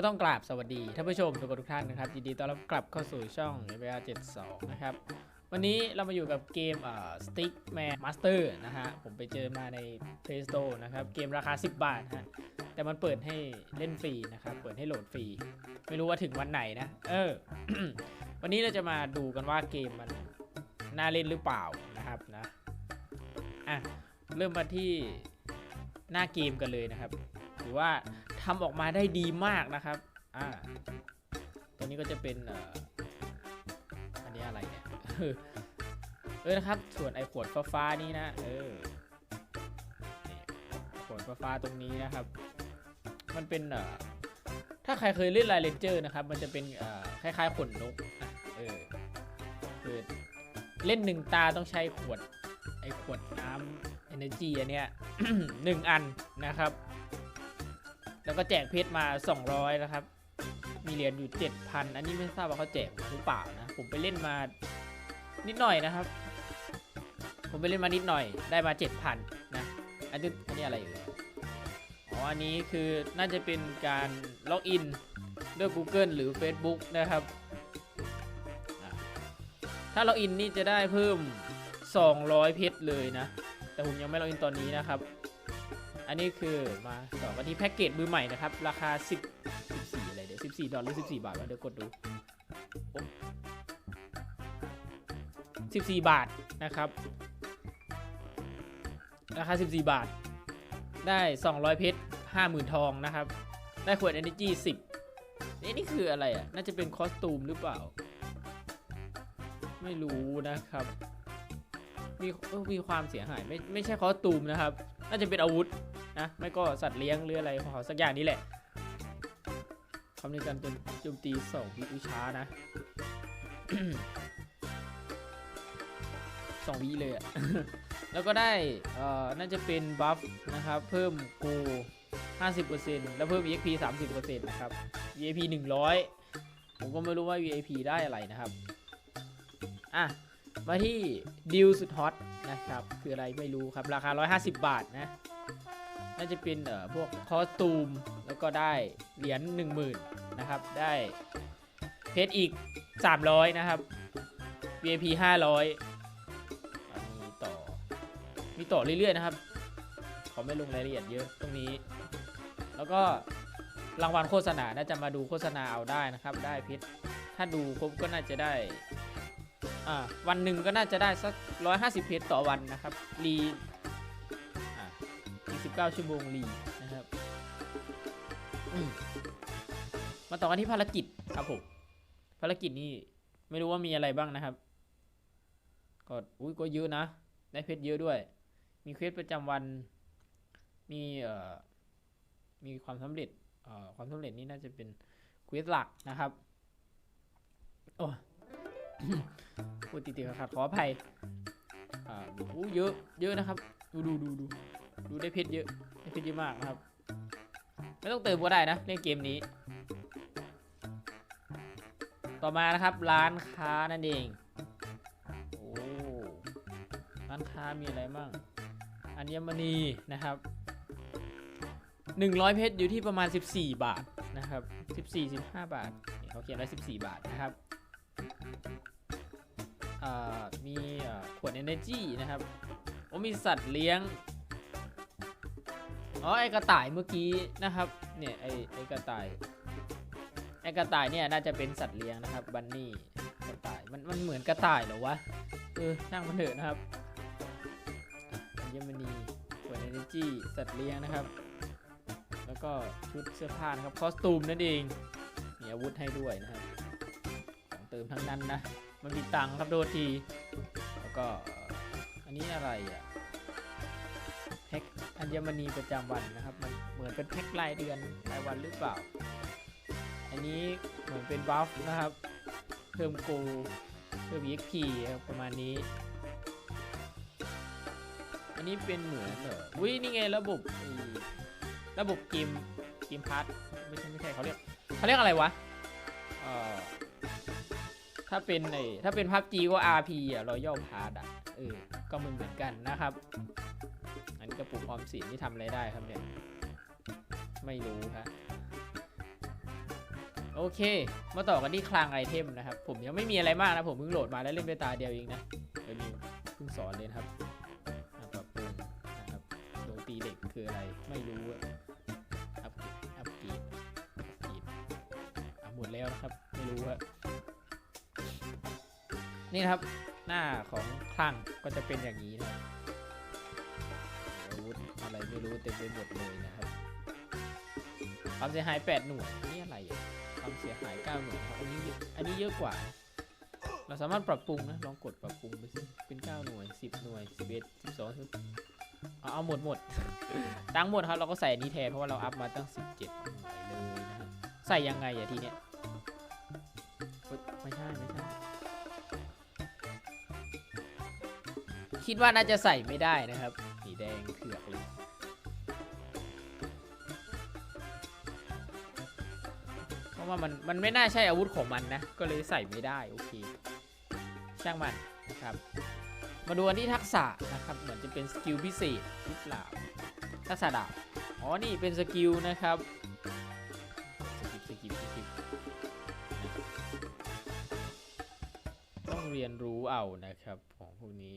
ก็ต้องกราบสวัสดีท่านผู้ชมทุกคนทุกท่านนะครับยินดีต้อนรับกลับเข้าสู่ช่อง f อ r 72 นะครับ วันนี้เรามาอยู่กับเกมเอ่อ Stickman Master นะฮะ ผมไปเจอมาใน Play Store นะครับ เกมราคา 10 บาทฮะ แต่มันเปิดให้เล่นฟรีนะครับ เปิดให้โหลดฟรี ไม่รู้ว่าถึงวันไหนนะ เออ วันนี้เราจะมาดูกันว่าเกมมันน่าเล่นหรือเปล่านะครับนะ อะ เริ่มมาที่หน้าเกมกันเลยนะครับถือว่า ทำออกมาได้ดีมากนะครับอ่าตัวนี้ก็จะเป็นอันนี้อะไรเนี่ยเออนะครับ ส่วนไอ้ขวดฟ้าๆนี่นะเออนี่ขวดฟ้าๆตรงนี้นะครับ มันเป็นเอ่อถ้าใครเคยเล่นไลเลนเจอร์นะครับ มันจะเป็นเอ่อคล้ายๆขนนกเออคือเล่นหนึ่งตาต้องใช้ขวดไอ้ขวดน้ำ energy อันเนี้ยหนึ่งอันนะครับ แล้วก็แจกเพชรมา 200 นะครับ มีเหรียญอยู่ 7,000 อันนี้ไม่ทราบว่าเขาแจกหรือเปล่านะ ผมไปเล่นมานิดหน่อยนะครับ ผมไปเล่นมานิดหน่อย ได้มา 7,000 นะ อันนี้อันนี้อะไรอยู่อ๋อ อันนี้คือน่าจะเป็นการล็อกอินด้วย Google หรือ Facebook นะครับ ถ้าล็อกอินนี่จะได้เพิ่ม 200 เพชรเลยนะ แต่ผมยังไม่ล็อกอินตอนนี้นะครับ อันนี้คือมาต่อกันที่แพ็กเกจมือใหม่นะครับ ราคา 10 14อะไรเดี๋ยว14 ดอลลาร์หรือ 14 บาทวะเดี๋ยวกดดู 14 บาทนะครับ ราคา 14 บาท ได้ 200 เพชร 50,000 ทองนะครับ ได้ขวด Energy 10นี่นี่คืออะไรอะ น่าจะเป็นคอสตูมหรือเปล่า ไม่รู้นะครับ มีเออมีความเสียหายไม่ไม่ใช่คอสตูมนะครับ น่าจะเป็นอาวุธ นะไม่ก็สัตว์เลี้ยงหรืออะไรของเขาสักอย่างนี้แหละคำในการโจมตีสองวิวิช้านะสองวิเลยอะแล้วก็ได้เอ่อน่าจะเป็นบัฟนะครับ เพิ่มโก50%แล้วเพิ่ม EXP 30%นะครับ VIP 100 ผมก็ไม่รู้ว่า VIP ได้อะไรนะครับ อะ มาที่ดิวสุดฮอตนะครับ คืออะไรไม่รู้ครับ ราคา 150 บาทนะ น่าจะเป็นเอ่อพวกคอสตูม แล้วก็ได้เหรียญ10,000นะครับ ได้เพชรอีก 300 นะครับ VIP 500มีต่อ มีต่อเรื่อยๆนะครับขอไม่ลงรายละเอียดเยอะตรงนี้ แล้วก็รางวัลโฆษณา น่าจะมาดูโฆษณาเอาได้นะครับ ได้เพชรถ้าดูครบก็น่าจะได้อ่าวันหนึ่งก็น่าจะได้สัก 150 เพจต่อวันนะครับ รี 29ชั่วโมงรีนะครับมมาต่อกันที่ภารกิจครับผมภารกิจนี้ไม่รู้ว่ามีอะไรบ้างนะครับก็อุ้ยก็เยอะนะได้เพชรเยอะด้วย มีเควสประจำวัน มีเอ่อมีความสำเร็จเอ่อความสำเร็จนี่น่าจะเป็นเควสหลักนะครับโอ้พูดติดๆขัดๆขออภัยอ่าโอ้เยอะเยอะนะครับ ดูดูดูดู ดูได้เพชรเยอะได้เพชรเยอะมากนะครับ ไม่ต้องเติมก็ได้นะเล่นเกมนี้ ต่อมานะครับร้านค้านั่นเองโอ้ร้านค้ามีอะไรบ้างอัญมณีนะครับ100 เพชรอยู่ที่ประมาณ 14 บาทนะครับ14 15 บาทเขาเขียนไว้14 บาทนะครับอ่ามีขวด energy นะครับโอ้มีสัตว์เลี้ยง อ๋อไอกระต่ายเมื่อกี้นะครับเนี่ยไอไอกระต่ายไอกระต่ายเนี่ยน่าจะเป็นสัตว์เลี้ยงนะครับบันนี่กระต่ายมันมันเหมือนกระต่ายเหรอวะเออช่างมันเถอะนะครับอัญมณีขวด energy สัตว์เลี้ยงนะครับ แล้วก็ชุดเสื้อผ้านะครับคอสตูมนั่นเองมีอาวุธให้ด้วยนะครับของเติมทั้งนั้นนะมันมีตังค์ครับโดทีแล้วก็อันนี้อะไรอะ แพ็คอัญมณีประจำวันนะครับ มันเหมือนเป็นแพ็ครายเดือนรายวันหรือเปล่า อันนี้เหมือนเป็นบัฟนะครับ เพิ่มโกเพิ่ม EXP ครับประมาณนี้ อันนี้เป็นเหมือนเหรออุ้ยนี่ไงระบบระบบเกมเกมพาร์ทไม่ใช่ไม่ใช่เขาเรียกเขาเรียกอะไรวะเอ่อถ้าเป็นไอถ้าเป็นพับจีก็ RP อะรอยัลพาร์ดอะเออก็เหมือนเหมือนกันนะครับ นนี้กระปุกออมสินที่ทำอะไรได้ครับเนี่ย ไม่รู้ฮะโอเค มาต่อกันที่คลังไอเทมนะครับ ผมยังไม่มีอะไรมากนะ ผมเพิ่งโหลดมาแล้วเล่นไปตาเดียวเองนะเดี๋ยวนี้เพิ่งสอนเลยครับปรับปรุงนะครับโดนตีเด็กคืออะไรไม่รู้อะอัพเกรดอัพเกรดอัพเกรดอะหมดแล้วนะครับ ไม่รู้อะนี่ครับหน้าของคลังก็จะเป็นอย่างนี้นะ อะไรไม่รู้เต็มไปหมดเลยนะครับความเสียหาย 8 หน่วยนี่อะไรอะความเสียหาย 9 หน่วยครับอันนี้เยอะอันนี้เยอะกว่า เราสามารถปรับปรุงนะ ลองกดปรับปรุงไปสิเป็น 9 หน่วย 10 หน่วย 11 12เอาเอาหมดหมดตั้งหมดครับเราก็ใส่อันนี้แทนเพราะว่าเราอัพมาตั้ง 17 หน่วยเลยนะครับใส่ยังไงอะทีเนี้ยไม่ใช่ไม่ใช่คิดว่าน่าจะใส่ไม่ได้นะครับสีแดง ว่ามันมันไม่น่าใช่อาวุธของมันนะ ก็เลยใส่ไม่ได้โอเค ช่างมันนะครับ มาดูอันที่ทักษะนะครับ เหมือนจะเป็นสกิลพิเศษหรือเปล่าทักษะดาบอ๋อนี่เป็นสกิลนะครับสกิปสกิปสกิปต้องเรียนรู้เอานะครับของพวกนี้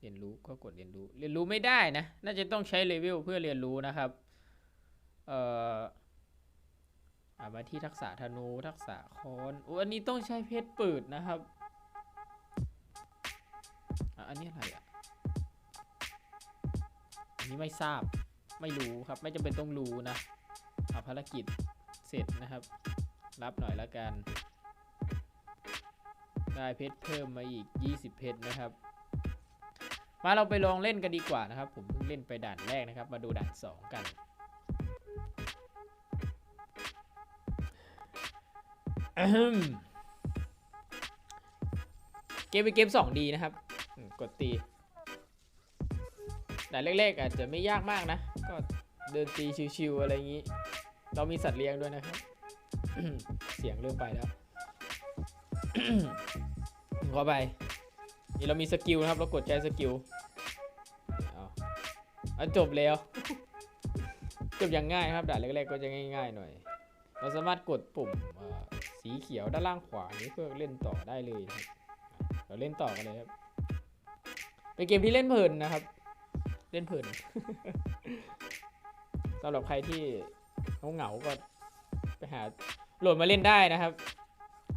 เรียนรู้ก็กดเรียนรู้ เรียนรู้ไม่ได้นะ น่าจะต้องใช้เลเวลเพื่อเรียนรู้นะครับ เอ่อ อ่ามาที่ทักษะธนูทักษะค้อนโอ้อันนี้ต้องใช้เพชรเปิดนะครับอะอันนี้อะไรอะอันนี้ไม่ทราบไม่รู้ครับไม่จำเป็นต้องรู้นะเอาภารกิจเสร็จนะครับ รับหน่อยละกัน ได้เพชรเพิ่มมาอีก 20 เพชรนะครับ มาเราไปลองเล่นกันดีกว่านะครับ ผมเพิ่งเล่นไปด่านแรกนะครับ มาดูด่าน 2 กัน เกมเป็นเกม 2D นะครับ กดตีแต่เล็กๆอาจจะไม่ยากมากนะ ก็เดินตีชิวๆอะไรอย่างนี้ เรามีสัตว์เลี้ยงด้วยนะครับ เสียงเริ่มไปแล้วขอไป นี่เรามีสกิลนะครับ เรากดใช้สกิลอาเอจบแล้ว จบอย่างง่ายครับด่านแรกๆก็จะง่ายๆหน่อย เราสามารถกดปุ่ม สีเขียวด้านล่างขวานี้เพื่อเล่นต่อได้เลยนะครับเราเล่นต่อกันเลยครับ เป็นเกมที่เล่นเพลินนะครับ เล่นเพลินสำหรับใครที่เหงาๆก็ไปหาโหลดมาเล่นได้นะครับ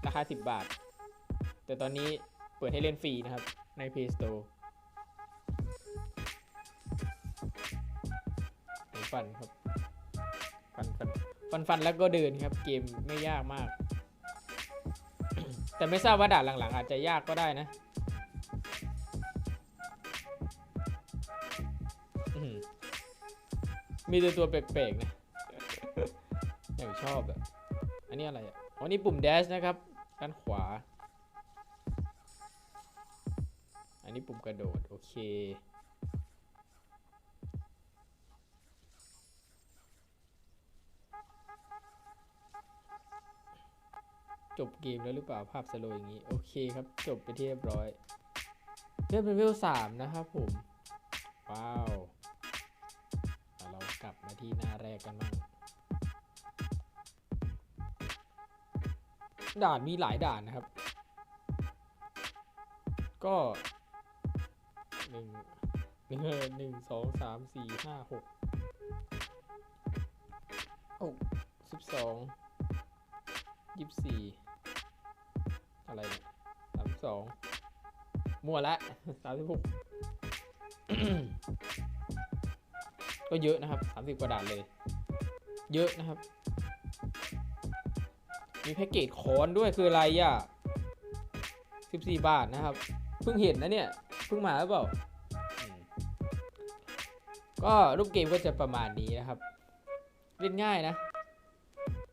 ราคา 10 บาท แต่ตอนนี้เปิดให้เล่นฟรีนะครับ ใน Play Store ฟันครับ ฟันฟันฟันฟันแล้วก็เดินครับ เกมไม่ยากมาก แต่ไม่ทราบว่าด่านหลังๆ อาจจะยากก็ได้นะมีแต่ตัวแปลกๆนะอย่างชอบอะอันนี้อะไรอะอ๋อนี่ปุ่มแดชนะครับด้านขวา อันนี้ปุ่มกระโดด โอเค จบเกมแล้วหรือเปล่าภาพสโลว์อย่างนี้ โอเคครับ จบไปที่เรียบร้อยเริ่มเป็นเวลสามนะครับผม ว้าวเรากลับมาที่หน้าแรกกันบ้างด่านมีหลายด่านนะครับ ก็หนึ่งหนึ่งหนึ่งสองสามสี่ห้าหกหกสิบสองยี่สิบสี่ อะไรสามสองมั่วละสามสิบหกก็เยอะนะครับสามสิบกว่าด่านเลย เยอะนะครับ มีแพ็กเกจคอนด้วยคืออะไรอะสิบสี่บาทนะครับ เพิ่งเห็นนะเนี่ย เพิ่งมาหรือเปล่า ก็รูปเกมก็จะประมาณนี้นะครับ เล่นง่ายนะ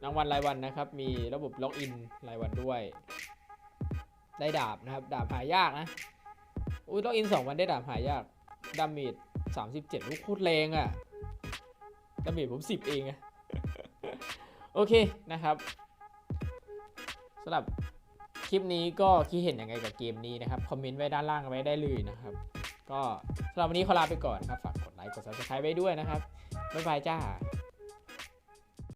รางวัลรายวันนะครับ มีระบบล็อกอินรายวันด้วย ได้ดาบนะครับ ดาบหายากนะ อุ้ยล็อกอินสองวันได้ดาบหายาก ดาเมจสามสิบเจ็ดลูกโคตรแรงอะ่ะ ดาเมจผมสิบเองอะโอเคนะครับสำหรับคลิปนี้ก็คิดเห็นยังไงกับเกมนี้นะครับ คอมเมนต์ไว้ด้านล่างไว้ได้เลยนะครับ ก็สำหรับวันนี้ขอลาไปก่อนนะครับ ฝากกดไลค์ กด subscribe ไว้ด้วยนะครับ บ๊ายบายจ้า